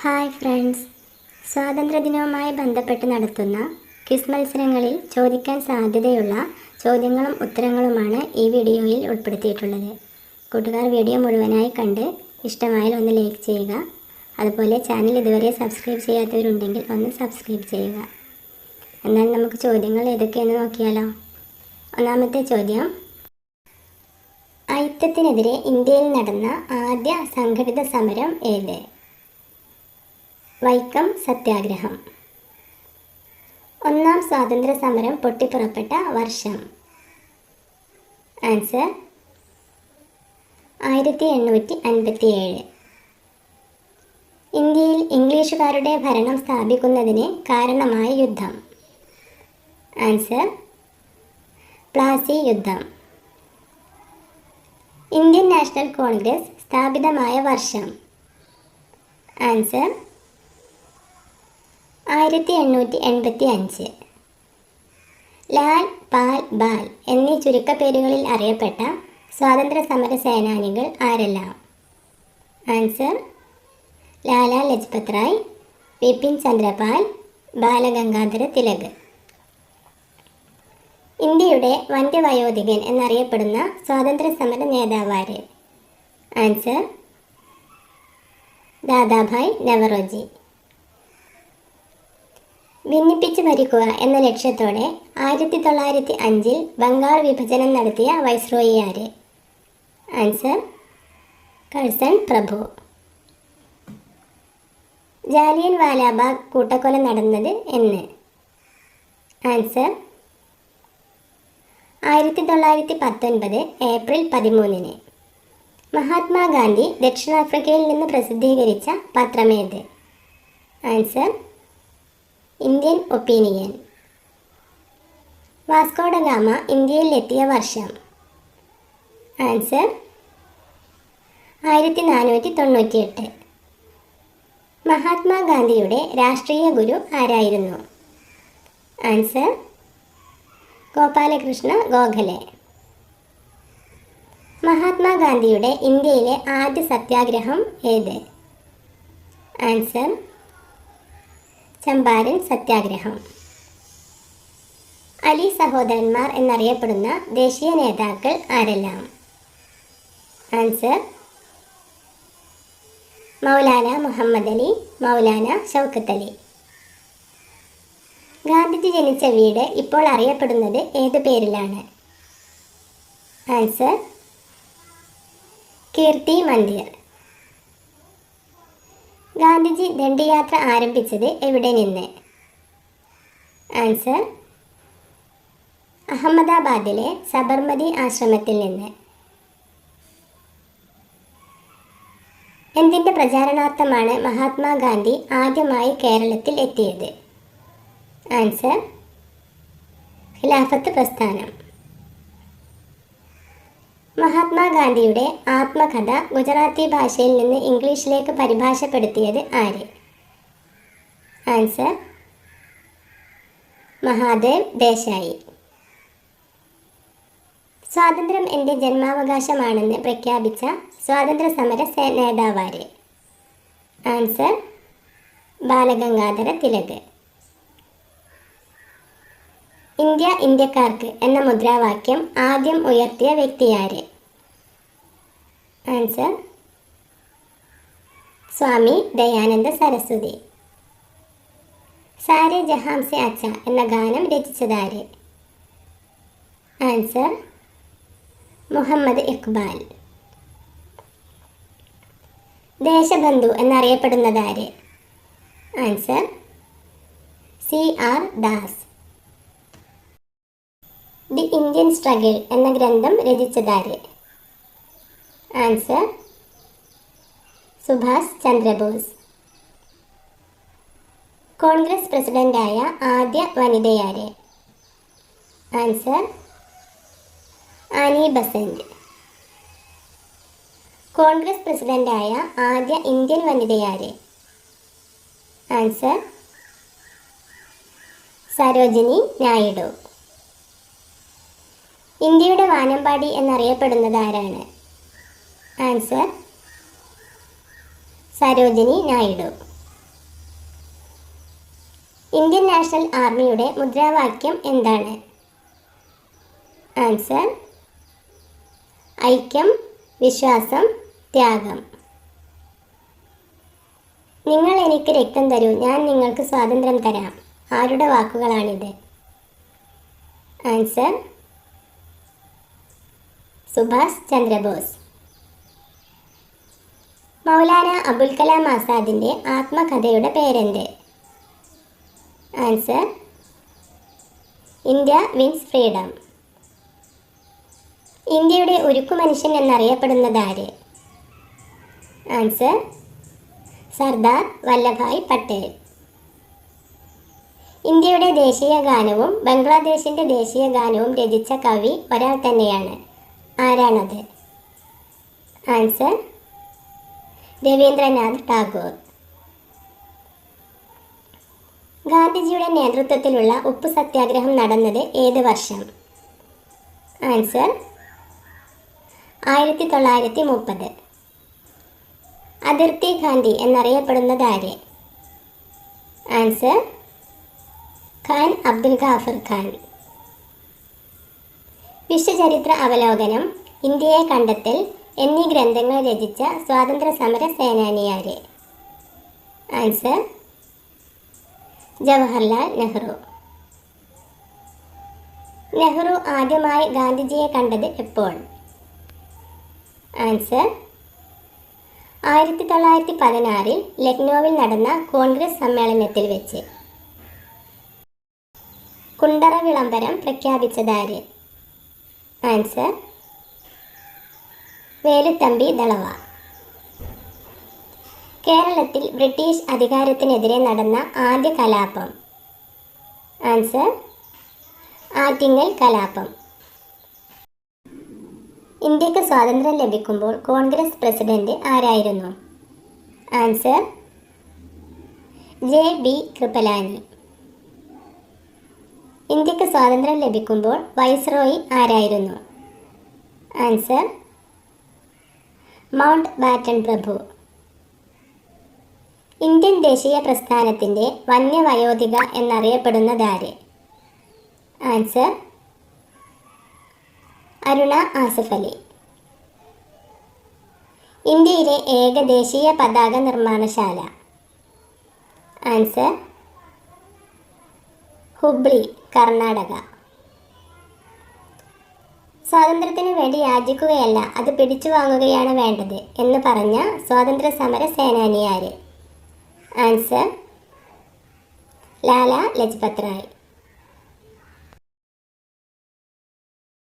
Hi friends. സ്വാതന്ത്ര്യദിനവുമായി ബന്ധപ്പെട്ട് നടത്തുന്ന quiz മത്സരങ്ങളിൽ ചോദിക്കാൻ സാധ്യതയുള്ള ചോദ്യങ്ങളും ഉത്തരങ്ങളുമാണ് ഈ വീഡിയോയിൽ ഉൾപ്പെടുത്തിയിട്ടുള്ളത്. കൂട്ടുകാർ വീഡിയോ മുഴുവനായി കണ്ട് ഇഷ്ടമായാൽ ഒന്ന് ലൈക്ക് ചെയ്യുക. അതുപോലെ ചാനൽ ഇതുവരെ സബ്സ്ക്രൈബ് ചെയ്യാത്തവരുണ്ടെങ്കിൽ ഒന്ന് സബ്സ്ക്രൈബ് ചെയ്യുക. എന്നാൽ നമുക്ക് ചോദ്യങ്ങൾ ഏതൊക്കെയെന്ന് നോക്കിയാലോ? ഒന്നാമത്തെ ചോദ്യം. ഐക്യത്തിനെതിരെ ഇന്ത്യയിൽ നടന്ന ആദ്യ സംഘടിത സമരം ഏത്? വൈക്കം സത്യാഗ്രഹം. ഒന്നാം സ്വാതന്ത്ര്യ സമരം പൊട്ടിപ്പുറപ്പെട്ട വർഷം. ആൻസർ ആയിരത്തി എണ്ണൂറ്റി അൻപത്തി ഏഴ് ഇന്ത്യയിൽ ഇംഗ്ലീഷുകാരുടെ ഭരണം സ്ഥാപിക്കുന്നതിന് കാരണമായ യുദ്ധം. ആൻസർ പ്ലാസി യുദ്ധം. ഇന്ത്യൻ നാഷണൽ കോൺഗ്രസ് സ്ഥാപിതമായ വർഷം. ആൻസർ ആയിരത്തി എണ്ണൂറ്റി എൺപത്തി അഞ്ച് ലാൽ പാൽ ബാൽ എന്നീ ചുരുക്കപ്പേരുകളിൽ അറിയപ്പെട്ട സ്വാതന്ത്ര്യ സമര സേനാനികൾ ആരെല്ലാം? ആൻസർ ലാലാ ലജ്പത് റായ് വിപിൻ ചന്ദ്രപാൽ ബാലഗംഗാധര തിലക്. ഇന്ത്യയുടെ വന്ധ്യവയോധികൻ എന്നറിയപ്പെടുന്ന സ്വാതന്ത്ര്യ സമര നേതാവാര്? ആൻസർ ദാദാഭായ് നവറോജി. ഭിന്നിപ്പിച്ച് ഭരിക്കുക എന്ന ലക്ഷ്യത്തോടെ ആയിരത്തി തൊള്ളായിരത്തി അഞ്ചിൽ ബംഗാൾ വിഭജനം നടത്തിയ വൈസ്രോയി ആര് ആൻസർ കഴ്സൺ പ്രഭു ജാലിയൻ വാലാബാഗ് കൂട്ടക്കൊല നടന്നത് എന്ന്. ആൻസർ ആയിരത്തി തൊള്ളായിരത്തി പത്തൊൻപത് ഏപ്രിൽ പതിമൂന്നിന്. മഹാത്മാഗാന്ധി ദക്ഷിണാഫ്രിക്കയിൽ നിന്ന് പ്രസിദ്ധീകരിച്ച പത്രമേത്? Answer Indian opinion. Vasco da Gama ഇന്ത്യയിൽ എത്തിയ വർഷം. ആൻസർ ആയിരത്തി നാനൂറ്റി തൊണ്ണൂറ്റിയെട്ട് മഹാത്മാഗാന്ധിയുടെ രാഷ്ട്രീയ ഗുരു ആരായിരുന്നു? ആൻസർ ഗോപാലകൃഷ്ണ ഗോഖലെ. മഹാത്മാഗാന്ധിയുടെ ഇന്ത്യയിലെ ആദ്യ സത്യാഗ്രഹം ഏത്? ആൻസർ ചമ്പാരൻ സത്യാഗ്രഹം. അലി സഹോദരന്മാർ എന്നറിയപ്പെടുന്ന ദേശീയ നേതാക്കൾ ആരെല്ലാം? ആൻസർ മൗലാന മുഹമ്മദ് അലി മൗലാന ഷൗക്കത്ത് അലി. ഗാന്ധിജി ജനിച്ച വീട് ഇപ്പോൾ അറിയപ്പെടുന്നത് ഏത് പേരിലാണ്? ആൻസർ കീർത്തി മന്ദിർ. ഗാന്ധിജി ദണ്ഡിയാത്ര ആരംഭിച്ചത് എവിടെ നിന്ന്? ആൻസർ അഹമ്മദാബാദിലെ സബർമതി ആശ്രമത്തിൽ നിന്ന്. എന്തിന്റെ പ്രചാരണാർത്ഥമാണ് മഹാത്മാഗാന്ധി ആദ്യമായി കേരളത്തിൽ എത്തിയത്? ആൻസർ ഖിലാഫത്ത് പ്രസ്ഥാനം. മഹാത്മാഗാന്ധിയുടെ ആത്മകഥ ഗുജറാത്തി ഭാഷയിൽ നിന്ന് ഇംഗ്ലീഷിലേക്ക് പരിഭാഷപ്പെടുത്തിയത് ആര്? ആൻസർ മഹാദേവ് ദേശായി. സ്വാതന്ത്ര്യം എന്റെ ജന്മാവകാശമാണെന്ന് പ്രഖ്യാപിച്ച സ്വാതന്ത്ര്യ സമര നേതാവാര്? ആൻസർ ബാലഗംഗാധര തിലക്. ഇന്ത്യ ഇന്ത്യക്കാർക്ക് എന്ന മുദ്രാവാക്യം ആദ്യം ഉയർത്തിയ വ്യക്തിയാര്? ആൻസർ സ്വാമി ദയാനന്ദ സരസ്വതി. സാരെ ജഹാംസെ അച്ച എന്ന ഗാനം രചിച്ചതാര്? Answer Muhammad Iqbal. Deshbandhu എന്നറിയപ്പെടുന്നതാര്? Answer C R Das. The Indian struggle എന്ന ഗ്രന്ഥം രചിച്ചതാര്? ആൻസർ സുഭാഷ് ചന്ദ്രബോസ്. കോൺഗ്രസ് പ്രസിഡന്റായ ആദ്യ വനിതയാര്? Answer Annie Besant. കോൺഗ്രസ് പ്രസിഡന്റായ ആദ്യ ഇന്ത്യൻ വനിതയാര്? ആൻസർ സരോജിനി നായിഡു. ഇന്ത്യയുടെ വാനമ്പാടി എന്നറിയപ്പെടുന്നത് ആരാണ്? Answer Sarojini Naidu. Indian national ആർമിയുടെ മുദ്രാവാക്യം എന്താണ്? ആൻസർ ഐക്യം വിശ്വാസം ത്യാഗം. നിങ്ങൾ എനിക്ക് രക്തം തരൂ ഞാൻ നിങ്ങൾക്ക് സ്വാതന്ത്ര്യം തരാം. ആരുടെ വാക്കുകളാണിത്? ആൻസർ സുഭാഷ് ചന്ദ്രബോസ്. മൗലാന അബുൽ കലാം ആസാദിന്റെ ആത്മകഥയുടെ പേരെന്ത്? Answer India wins freedom. ഇന്ത്യയുടെ ഉരുക്കു മനുഷ്യൻ എന്നറിയപ്പെടുന്നത് ആര്? ആൻസർ സർദാർ വല്ലഭായ് പട്ടേൽ. ഇന്ത്യയുടെ ദേശീയ ഗാനവും ബംഗ്ലാദേശിന്റെ ദേശീയ ഗാനവും രചിച്ച കവി ഒരാൾ തന്നെയാണ്. ആരാണത്? ആൻസർ രവീന്ദ്രനാഥ് ടാഗോർ. ഗാന്ധിജിയുടെ നേതൃത്വത്തിലുള്ള ഉപ്പ് സത്യാഗ്രഹം നടന്നത് ഏത് വർഷം? ആൻസർ ആയിരത്തി തൊള്ളായിരത്തി മുപ്പത് അതിർത്തി ഗാന്ധി എന്നറിയപ്പെടുന്നത് ആര്? ആൻസർ ഖാൻ അബ്ദുൽ ഖാഫർ ഖാൻ. വിശ്വചരിത്ര അവലോകനം ഇന്ത്യയെ കണ്ടെത്തൽ എന്നീ ഗ്രന്ഥങ്ങൾ രചിച്ച സ്വാതന്ത്ര്യ സമര സേനാനിയാര്. ആൻസർ ജവഹർലാൽ നെഹ്റു. നെഹ്റു ആദ്യമായി ഗാന്ധിജിയെ കണ്ടത് എപ്പോൾ? ആൻസർ ആയിരത്തി തൊള്ളായിരത്തി പതിനാറിൽ ലക്നൌവിൽ നടന്ന കോൺഗ്രസ് സമ്മേളനത്തിൽ വെച്ച്. കുണ്ടറ വിളംബരം പ്രഖ്യാപിച്ചതാര്? ആൻസർ വേലുത്തമ്പി ദളവ. കേരളത്തിൽ ബ്രിട്ടീഷ് അധികാരത്തിനെതിരെ നടന്ന ആദ്യ കലാപം. ആൻസർ ആറ്റിങ്ങൽ കലാപം. ഇന്ത്യയ്ക്ക് സ്വാതന്ത്ര്യം ലഭിക്കുമ്പോൾ കോൺഗ്രസ് പ്രസിഡന്റ് ആരായിരുന്നു? Answer J B Kripalani. ഇന്ത്യയ്ക്ക് സ്വാതന്ത്ര്യം ലഭിക്കുമ്പോൾ വൈസ്രോയി ആരായിരുന്നു? ആൻസർ മൗണ്ട് ബാറ്റൺ പ്രഭു ഇന്ത്യൻ ദേശീയ പ്രസ്ഥാനത്തിന്റെ വന്യവയോധിക എന്നറിയപ്പെടുന്നതാര് ആൻസർ അരുണ ആസിഫ് അലി. ഇന്ത്യയിലെ ഏക ദേശീയ പതാക നിർമ്മാണശാല. ആൻസർ ഹുബ്ലി. കർണാടക. സ്വാതന്ത്ര്യത്തിനു വേണ്ടി യാചിക്കുകയല്ല അത് പിടിച്ചു വാങ്ങുകയാണ് വേണ്ടത് എന്ന് പറഞ്ഞ സ്വാതന്ത്ര്യ സമര സേനാനിയാര്? ആൻസർ ലാല ലജ്പത് റായ്.